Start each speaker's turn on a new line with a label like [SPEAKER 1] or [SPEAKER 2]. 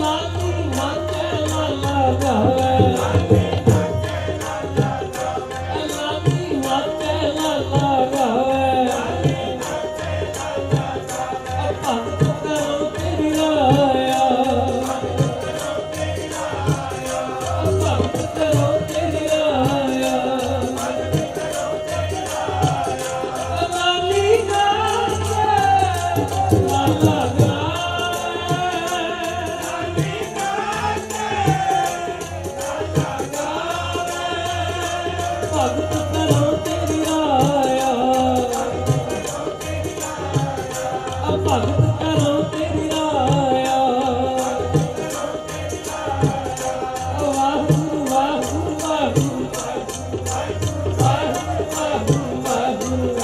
[SPEAKER 1] la la la la la ਭਗਤ ਕਰੋ ਤੇਰੀ